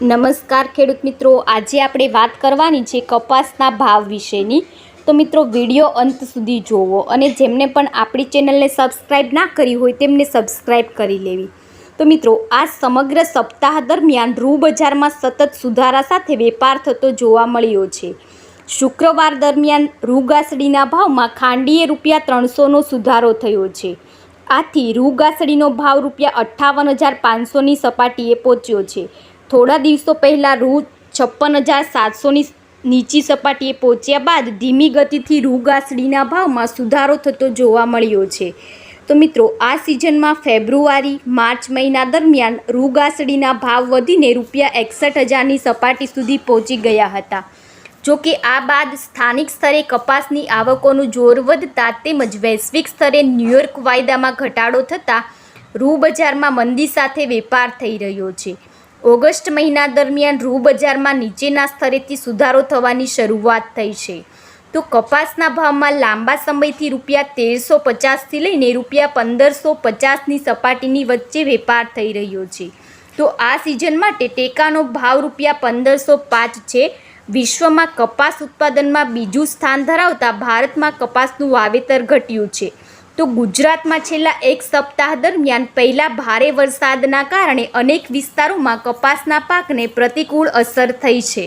નમસ્કાર ખેડૂત મિત્રો. આજે આપણે વાત કરવાની છે કપાસના ભાવ વિશેની. તો મિત્રો, વીડિયો અંત સુધી જોવો અને જેમને પણ આપણી ચેનલને સબસ્ક્રાઈબ ના કરી હોય તેમને સબસ્ક્રાઈબ કરી લેવી. તો મિત્રો, આ સમગ્ર સપ્તાહ દરમિયાન રૂ બજારમાં સતત સુધારા સાથે વેપાર થતો જોવા મળ્યો છે. શુક્રવાર દરમિયાન રૂગાસડીના ભાવમાં ખાંડીએ રૂપિયા ત્રણસોનો સુધારો થયો છે. આથી રૂગાસડીનો ભાવ રૂપિયા અઠ્ઠાવન હજાર પાંચસોની સપાટીએ પહોંચ્યો છે. થોડા દિવસો પહેલાં રૂ છપ્પન હજાર સાતસોની નીચી સપાટીએ પહોંચ્યા બાદ ધીમી ગતિથી રૂ ગાસડીના ભાવમાં સુધારો થતો જોવા મળ્યો છે. તો મિત્રો, આ સિઝનમાં ફેબ્રુઆરી, માર્ચ મહિના દરમિયાન રૂ ગાસડીના ભાવ વધીને રૂપિયા એકસઠ હજારની સપાટી સુધી પહોંચી ગયા હતા. જો કે આ બાદ સ્થાનિક સ્તરે કપાસની આવકોનું જોર વધતા તેમજ વૈશ્વિક સ્તરે ન્યૂયોર્ક વાયદામાં ઘટાડો થતાં રૂ બજારમાં મંદી સાથે વેપાર થઈ રહ્યો છે. ઓગસ્ટ મહિના દરમિયાન રૂ બજારમાં નીચેના સ્તરેથી સુધારો થવાની શરૂઆત થઈ છે. તો કપાસના ભાવમાં લાંબા સમયથી રૂપિયા તેરસો પચાસથી લઈને રૂપિયા પંદરસો પચાસની સપાટીની વચ્ચે વેપાર થઈ રહ્યો છે. તો આ સિઝન માટે ટેકાનો ભાવ રૂપિયા પંદરસો પાંચ છે. વિશ્વમાં કપાસ ઉત્પાદનમાં બીજું સ્થાન ધરાવતા ભારતમાં કપાસનું વાવેતર ઘટ્યું છે. તો ગુજરાતમાં છેલ્લા એક સપ્તાહ દરમિયાન પહેલા ભારે વરસાદના કારણે અનેક વિસ્તારોમાં કપાસના પાકને પ્રતિકૂળ અસર થઈ છે.